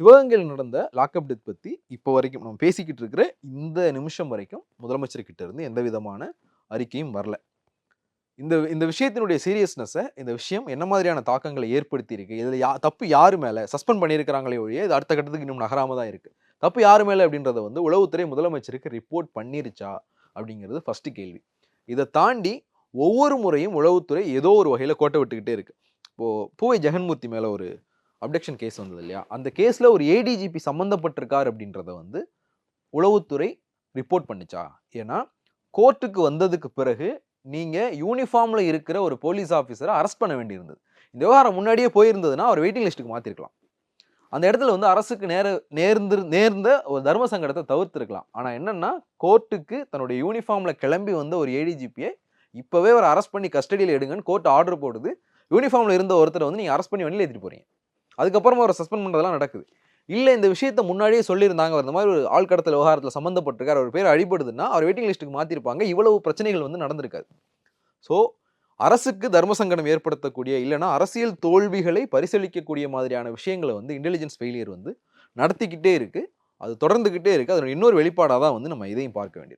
சிவகங்கையில் நடந்த lockup death பற்றி இப்போ வரைக்கும் நம்ம பேசிக்கிட்டு இருக்கிற இந்த நிமிஷம் வரைக்கும் முதலமைச்சர் கிட்ட இருந்து எந்த விதமான அறிக்கையும் வரல. இந்த இந்த விஷயத்தினுடைய சீரியஸ்னஸை இந்த விஷயம் என்ன மாதிரியான தாக்கங்களை ஏற்படுத்தி இருக்கு? இதில் யா தப்பு யார் மேலே? சஸ்பெண்ட் பண்ணியிருக்கிறாங்களே ஒழிய இது அடுத்த கட்டத்துக்கு இன்னும் நகராமல் தான் இருக்குது தப்பு யார் மேலே அப்படின்றத வந்து உளவுத்துறை முதலமைச்சருக்கு ரிப்போர்ட் பண்ணிருச்சா? அப்படிங்கிறது ஃபஸ்ட்டு கேள்வி. இதை தாண்டி ஒவ்வொரு முறையும் உளவுத்துறை ஏதோ ஒரு வகையில் கோட்டை விட்டுக்கிட்டே இருக்குது இப்போது பூவை ஜெகன்மூர்த்தி மேலே ஒரு அப்டக்ஷன் கேஸ் வந்தது இல்லையா? அந்த கேஸில் ஒரு ஏடிஜிபி சம்மந்தப்பட்டிருக்கார் அப்படின்றத வந்து உளவுத்துறை ரிப்போர்ட் பண்ணிச்சா? ஏன்னா கோர்ட்டுக்கு வந்ததுக்கு பிறகு நீங்கள் யூனிஃபார்மில் இருக்கிற ஒரு போலீஸ் ஆஃபீஸரை அரெஸ்ட் பண்ண வேண்டியிருந்தது. இந்த விவகாரம் முன்னாடியே போயிருந்ததுன்னா அவர் வெயிட்டிங் லிஸ்ட்டுக்கு மாற்றிருக்கலாம் அந்த இடத்துல வந்து அரசுக்கு நேர நேர்ந்து நேர்ந்த ஒரு தர்ம சங்கடத்தை தவிர்த்துருக்கலாம். ஆனால் என்னென்னா கோர்ட்டுக்கு தன்னுடைய யூனிஃபார்மில் கிளம்பி வந்த ஒரு ஏடிஜிபியை இப்போவே ஒரு அரெஸ்ட் பண்ணி கஸ்டடியில் எடுங்கன்னு கோர்ட் ஆர்டர் போடுது. யூனிஃபார்மில் இருந்த ஒருத்தரை வந்து நீங்கள் அரெஸ்ட் பண்ணி வெளியில் ஏற்றிட்டு போகிறீங்க அதுக்கப்புறமா ஒரு சஸ்பெண்ட் பண்ணுறதெல்லாம் நடக்குது. இல்லை இந்த விஷயத்த முன்னாடியே சொல்லியிருந்தாங்க. இந்த மாதிரி ஒரு ஆள்கடத்தல் விவகாரத்தில் சம்மந்தப்பட்டிருக்கார் அவர் பேர் அடிபடுதுன்னா அவர் வெயிட்டிங் லிஸ்ட்டுக்கு மாற்றிருப்பாங்க இவ்வளவு பிரச்சனைகள் வந்து நடந்திருக்காது. ஸோ அரசுக்கு தர்ம சங்கடம் ஏற்படுத்தக்கூடிய இல்லைன்னா அரசியல் தோல்விகளை பரிசீலிக்கக்கூடிய மாதிரியான விஷயங்களை வந்து இன்டெலிஜென்ஸ் ஃபெயிலியர் வந்து நடத்திக்கிட்டே இருக்குது அது தொடர்ந்துக்கிட்டே இருக்குது அதோட இன்னொரு வெளிப்பாடாக தான் வந்து நம்ம இதையும் பார்க்க வேண்டியது.